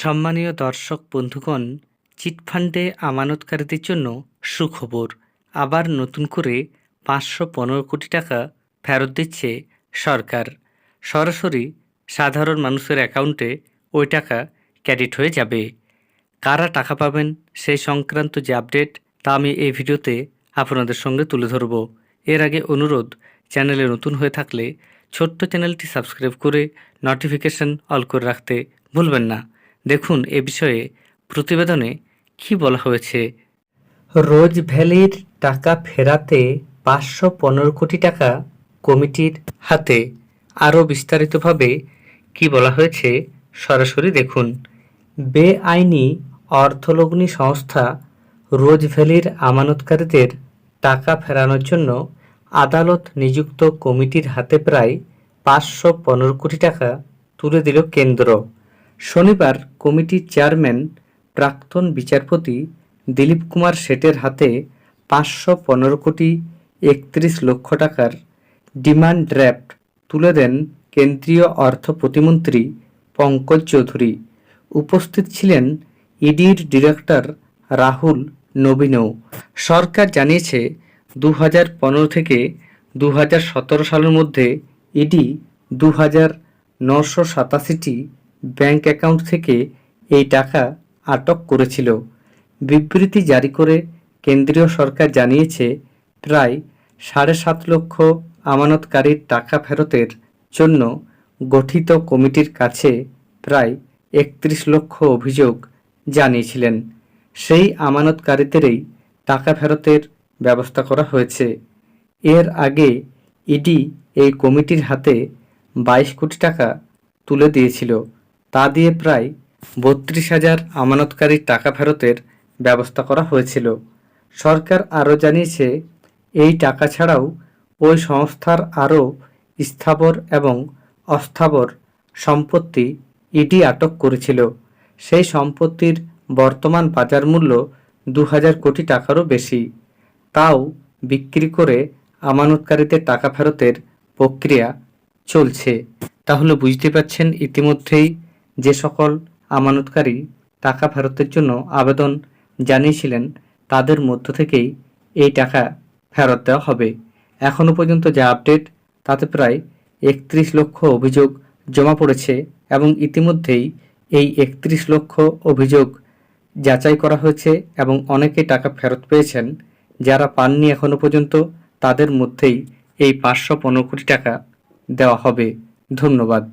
সম্মানীয় দর্শক বন্ধুগণ, চিটফান্ডে আমানতকারীদের জন্য সুখবর। আবার নতুন করে পাঁচশো পনেরো কোটি টাকা ফেরত দিচ্ছে সরকার। সরাসরি সাধারণ মানুষের অ্যাকাউন্টে ওই টাকা ক্রেডিট হয়ে যাবে। কারা টাকা পাবেন সেই সংক্রান্ত যে আপডেট, তা আমি এই ভিডিওতে আপনাদের সঙ্গে তুলে ধরব। এর আগে অনুরোধ, চ্যানেলে নতুন হয়ে থাকলে ছোট্ট চ্যানেলটি সাবস্ক্রাইব করে নোটিফিকেশন অল করে রাখতে ভুলবেন না। দেখুন এ বিষয়ে প্রতিবেদনে কি বলা হয়েছে। রোজ ভ্যালির টাকা ফেরাতে পাঁচশো পনেরো কোটি টাকা কমিটির হাতে। আরও বিস্তারিতভাবে কি বলা হয়েছে সরাসরি দেখুন। বেআইনি অর্থলগ্নি সংস্থা রোজ ভ্যালির আমানতকারীদের টাকা ফেরানোর জন্য আদালত নিযুক্ত কমিটির হাতে প্রায় পাঁচশো পনেরো কোটি টাকা তুলে দিল কেন্দ্র। শনিবার কমিটির চেয়ারম্যান প্রাক্তন বিচারপতি দিলীপ কুমার শেঠের হাতে পাঁচশো পনেরো কোটি একত্রিশ লক্ষ টাকার ডিমান্ড ড্রাফট তুলে দেন কেন্দ্রীয় অর্থ প্রতিমন্ত্রী পঙ্কজ চৌধুরী। উপস্থিত ছিলেন ইডির ডিরেক্টর রাহুল নবীনও। সরকার জানিয়েছে দু হাজার পনেরো থেকে দু হাজার সতেরো সালের মধ্যে ইডি দু হাজার নশো সাতাশিটি ব্যাংক অ্যাকাউন্ট থেকে এই টাকা আটক করেছিল। বিবৃতি জারি করে কেন্দ্রীয় সরকার জানিয়েছে, প্রায় সাড়ে সাত লক্ষ আমানতকারীর টাকা ফেরতের জন্য গঠিত কমিটির কাছে প্রায় একত্রিশ লক্ষ অভিযোগ জানিয়েছিলেন। সেই আমানতকারীদেরই টাকা ফেরতের ব্যবস্থা করা হয়েছে। এর আগে ইডি এই কমিটির হাতে বাইশ কোটি টাকা তুলে দিয়েছিল। তা দিয়ে প্রায় বত্রিশ হাজার আমানতকারীর টাকা ফেরতের ব্যবস্থা করা হয়েছিল। সরকার আরও জানিয়েছে, এই টাকা ছাড়াও ওই সংস্থার আরও স্থাবর এবং অস্থাবর সম্পত্তি ইডি আটক করেছিল। সেই সম্পত্তির বর্তমান বাজার মূল্য দু হাজার কোটি টাকারও বেশি। তাও বিক্রি করে আমানতকারীদের টাকা ফেরতের প্রক্রিয়া চলছে। তাহলে বুঝতে পারছেন, ইতিমধ্যেই যে সকল আমানতকারী টাকা ফেরতের জন্য আবেদন জানিয়েছিলেন, তাদের মধ্য থেকেই এই টাকা ফেরত দেওয়া হবে। এখনও পর্যন্ত যা আপডেট, তাতে প্রায় একত্রিশ লক্ষ অভিযোগ জমা পড়েছে এবং ইতিমধ্যেই এই একত্রিশ লক্ষ অভিযোগ যাচাই করা হয়েছে এবং অনেকে টাকা ফেরত পেয়েছেন, যারা পাননি এখনও পর্যন্ত, তাদের মধ্যেই এই পাঁচশো পনেরো কোটি টাকা দেওয়া হবে। ধন্যবাদ।